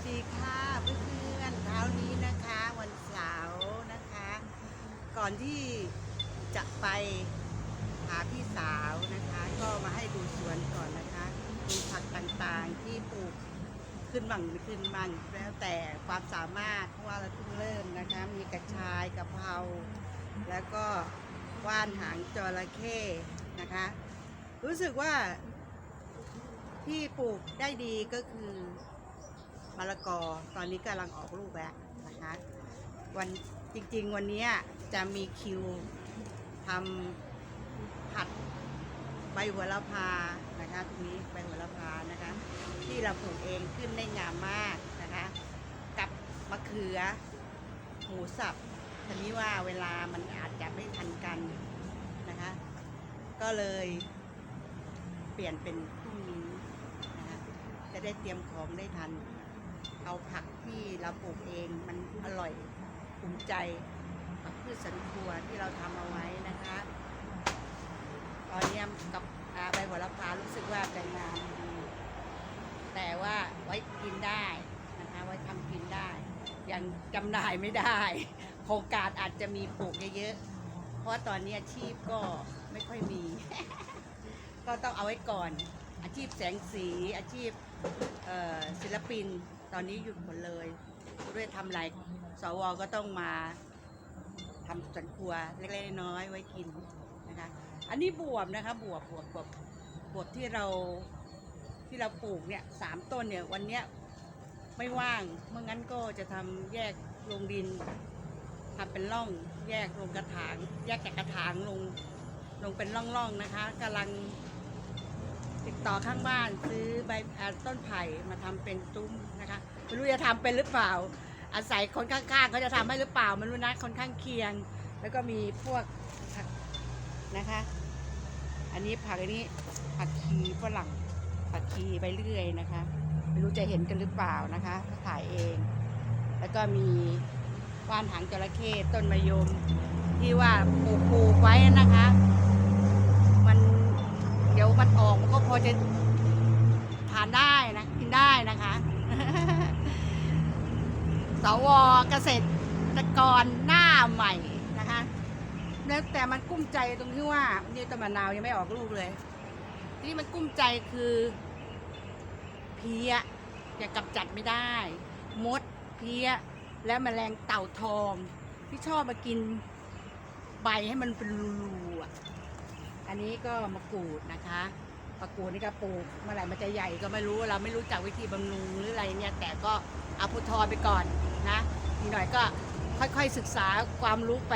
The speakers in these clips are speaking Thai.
สดีค่ะเพื่อนๆเช้านี้นะคะวันเสาร์นะคะ ก่อนที่จะไปหาพี่สาวนะคะ ก็มาให้ดูสวนก่อนนะคะดูผักต่างๆที่ปลูกขึ้นบังขึ้นบังแล้วแต่ความสามารถเพราะว่าเราเพิ่งเริ่มนะคะ มีกระชายกะเพราแล้วก็ว่านหางจระเข้นะคะ รู้สึกว่าที่ปลูกได้ดีก็คือ มะละกอ ตอนนี้กำลังออกลูกแล้วนะคะวันจริง ๆ วันนี้จะมีคิวทำผัดใบหัวละพานะคะตรงนี้ใบหัวละพานะคะ ที่เราปลูกเองขึ้นได้งามมากนะคะ กับมะเขือหมูสับทีนี้ว่าเวลามันอาจจะไม่ทันกันนะคะ ก็เลยเปลี่ยนเป็นพรุ่งนี้นะคะจะได้เตรียมของได้ทัน เอาผักที่เราปลูกเองมันอร่อยภูมิใจผักพืชสวนครัวที่เราทำเอาไว้นะคะ ตอนนี้กับใบโหระพารู้สึกว่าจะงามดีแต่ว่าไว้กินได้นะคะไว้ทำกินได้ ยังจำหน่ายไม่ได้ โครงการอาจจะมีปลูกเยอะๆเพราะว่าตอนนี้อาชีพก็ไม่ค่อยมี ก็ต้องเอาไว้ก่อน อาชีพแสงสีอาชีพศิลปิน ตอนนี้หยุดหมดเลย ด้วยทำไรสวก็ต้องมาทำสันครัวเล็กๆน้อยๆไว้กินนะคะ อันนี้บวบนะคะบวบบวบบวบบวบที่เราที่เราปลูกเนี่ยสามต้นเนี่ยวันเนี้ยไม่ว่างเมื่องั้นก็จะทำแยกลงดินทำเป็นร่องแยกลงกระถาง แยกจากกระถางลงลงเป็นร่องๆนะคะกำลัง ติดต่อข้างบ้านซื้อใบต้นไผ่มาทำเป็นตุ้มนะคะไม่รู้จะทำเป็นหรือเปล่า อาศัยคนข้างๆเขาจะทำให้หรือเปล่าไม่รู้นะคนข้างเคียง แล้วก็มีพวกผักนะคะ อันนี้ผักอันนี้ผักชีฝรั่งผักชีไปเรื่อยนะคะไม่รู้จะเห็นกันหรือเปล่านะคะถ่ายเอง แล้วก็มีว่านหางจระเข้ต้นมะยมที่ว่าปลูกปลูกไว้นะคะ มันออกมันก็พอจะทานได้นะกินได้นะคะสวเกษตรกรหน้าใหม่นะคะแล้วแต่มันกุ้มใจตรงที่ว่านี่ต้นมะนาวยังไม่ออกลูกเลย ที่มันกุ้มใจคือเพี้ยจะกำจัดไม่ได้ มดเพี้ยและแมลงเต่าทอง ที่ชอบมากินใบให้มันเป็นรูๆอะ อันนี้ก็มะกรูดนะคะมะกรูดนี่ก็ปลูกเมื่อไหร่มันจะใหญ่ก็ไม่รู้เราไม่รู้จักวิธีบำรุงหรืออะไรเนี่ยแต่ก็เอาพุททอไปก่อนนะอีกหน่อยก็ค่อยๆศึกษาความรู้ไป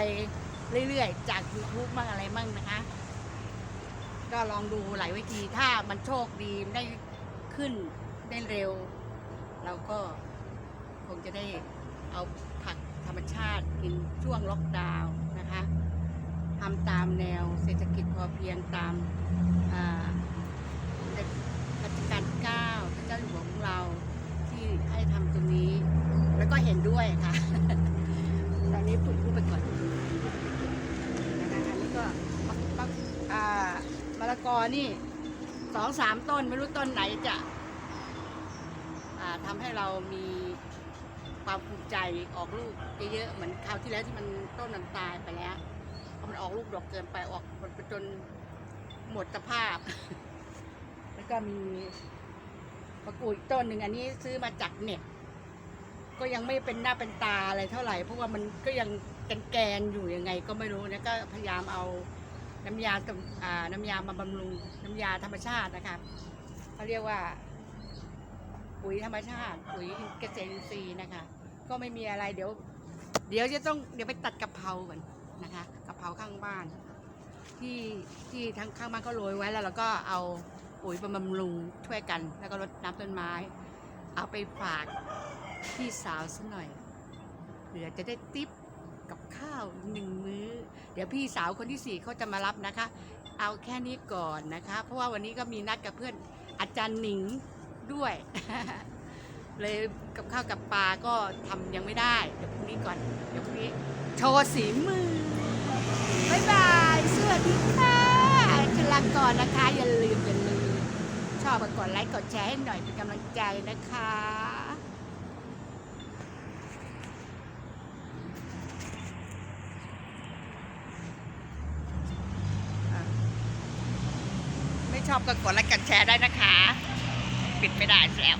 เรื่อยๆ จาก YouTube มั่งอะไรมั่งนะคะ ก็ลองดูหลายวิธีถ้ามันโชคดีได้ขึ้นได้เร็ว เราก็คงจะได้เอาผักธรรมชาติกินช่วงล็อกดาวน์ ทำตามแนวเศรษฐกิจพอเพียงตามรัชกาลที่เก้าพระเจ้าอยู่หัวของเราที่ให้ทำตรงนี้ แล้วก็เห็นด้วยค่ะ ตอนนี้พูดพูดไปก่อนนะคะอันนี้ก็มักมักมะละกอนี่สองสามต้นไม่รู้ต้นไหนจะทำให้เรามีความภูมิใจออกลูกเยอะๆเหมือนคราวที่แล้วที่มันต้นมันตายไปแล้ว มันออกลูกดอกเกินไปออกมันไปจนหมดสภาพ แล้วก็มีมะกรูดอีกต้นหนึ่งอันนี้ซื้อมาจากเน็ต ก็ยังไม่เป็นหน้าเป็นตาอะไรเท่าไหร่เพราะว่ามันก็ยังแกนๆอยู่ยังไง ก็ไม่รู้นะก็พยายามเอาน้ำยาอ่าน้ำยามาบำรุงน้ำยาธรรมชาตินะครับเขาเรียกว่า ปุ๋ยธรรมชาติ ปุ๋ยเกษตรอินทรีย์นะคะ ก็ไม่มีอะไรเดี๋ยว เดี๋ยวจะต้องเดี๋ยวไปตัดกะเพราก่อน นะคะกะเพราข้างบ้าน ที่ที่ทั้งข้างบ้านก็โรยไว้แล้วเราก็เอาปุ๋ยบำรุงช่วยกัน แล้วก็รดน้ำต้นไม้ เอาไปฝากพี่สาวสักหน่อยเผื่อจะได้ติปกับข้าวหนึ่งมื้อ เดี๋ยวพี่สาวคนที่สี่เขาจะมารับนะคะ เอาแค่นี้ก่อนนะคะ เพราะว่าวันนี้ก็มีนัดกับเพื่อนอาจารย์หนิงด้วย เลยกับข้าวกับปลาก็ทำยังไม่ได้ เดี๋ยวพรุ่งนี้ก่อน เดี๋ยวพรุ่งนี้ โชว์สีมือบายบาย สวัสดีค่ะจุลากรนะคะ อย่าลืมอย่าลืม ชอบกดไลค์กดแชร์ให้หน่อยเป็นกำลังใจนะคะชอบก็กดไลค์กดแชร์ได้นะคะ ปิดไม่ได้แล้ว